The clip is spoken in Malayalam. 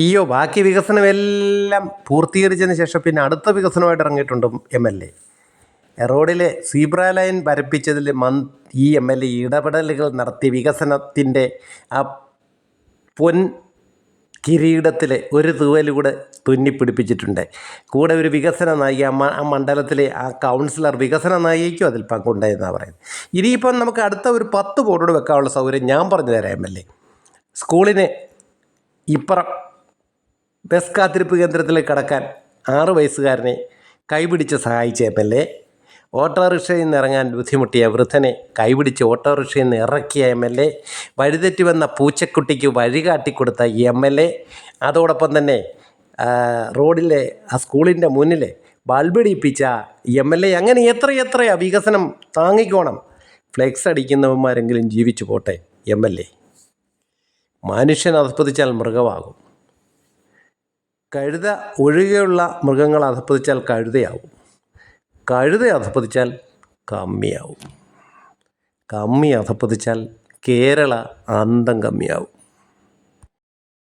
അയ്യോ ബാക്കി വികസനമെല്ലാം പൂർത്തീകരിച്ചതിന് ശേഷം പിന്നെ അടുത്ത വികസനമായിട്ട് ഇറങ്ങിയിട്ടുണ്ട് എം എൽ എ. റോഡിലെ സീബ്ര ലൈൻ വരപ്പിച്ചതിൽ മൻ ഈ എം എൽ എ ഇടപെടലുകൾ നടത്തി വികസനത്തിന്റെ ആ പൊൻ കിരീടത്തിൽ ഒരു തൂവലൂടെ തുന്നിപ്പിടിപ്പിച്ചിട്ടുണ്ട്. കൂടെ ഒരു വികസന നായിക ആ ആ മണ്ഡലത്തിലെ ആ കൗൺസിലർ വികസന നായികയ്ക്കും അതിൽ പങ്കുണ്ടായെന്നാണ് പറയുന്നത്. ഇനിയിപ്പം നമുക്ക് അടുത്ത ഒരു പത്ത് ബോർഡോട് വെക്കാനുള്ള സൗകര്യം ഞാൻ പറഞ്ഞു തരാം എം എൽ എ. സ്കൂളിന് ഇപ്പുറം ബസ് കാത്തിരിപ്പ് കേന്ദ്രത്തിലേക്ക് കടക്കാൻ ആറ് വയസ്സുകാരനെ കൈപിടിച്ച് സഹായിച്ച എം എൽ എ ഓട്ടോറിക്ഷയിൽ നിന്ന് ഇറങ്ങാൻ ബുദ്ധിമുട്ടിയ വൃദ്ധനെ കൈപിടിച്ച് ഓട്ടോറിക്ഷയിൽ നിന്ന് ഇറക്കിയ എം എൽ എ. വഴിതെറ്റി വന്ന പൂച്ചക്കുട്ടിക്ക് വഴി കാട്ടിക്കൊടുത്ത എം എൽ എ. അതോടൊപ്പം തന്നെ റോഡിലെ ആ സ്കൂളിന്റെ മുന്നിൽ ബൾബിടിപ്പിച്ച എം എൽ എ. അങ്ങനെ എത്ര എത്രയാ വികസനം താങ്ങിക്കോണം? ഫ്ലെക്സ് അടിക്കുന്നവന്മാരെങ്കിലും ജീവിച്ചു പോട്ടെ എം എൽ എ. മനുഷ്യൻ അധപ്പതിച്ചാൽ മൃഗമാകും. കഴുത ഒഴികെയുള്ള മൃഗങ്ങൾ അധപ്പതിച്ചാൽ കഴുതയാവും. കഴുത അധപ്പതിച്ചാൽ കമ്മിയാവും. കമ്മി അധപ്പതിച്ചാൽ കേരള അന്തം കമ്മിയാവും.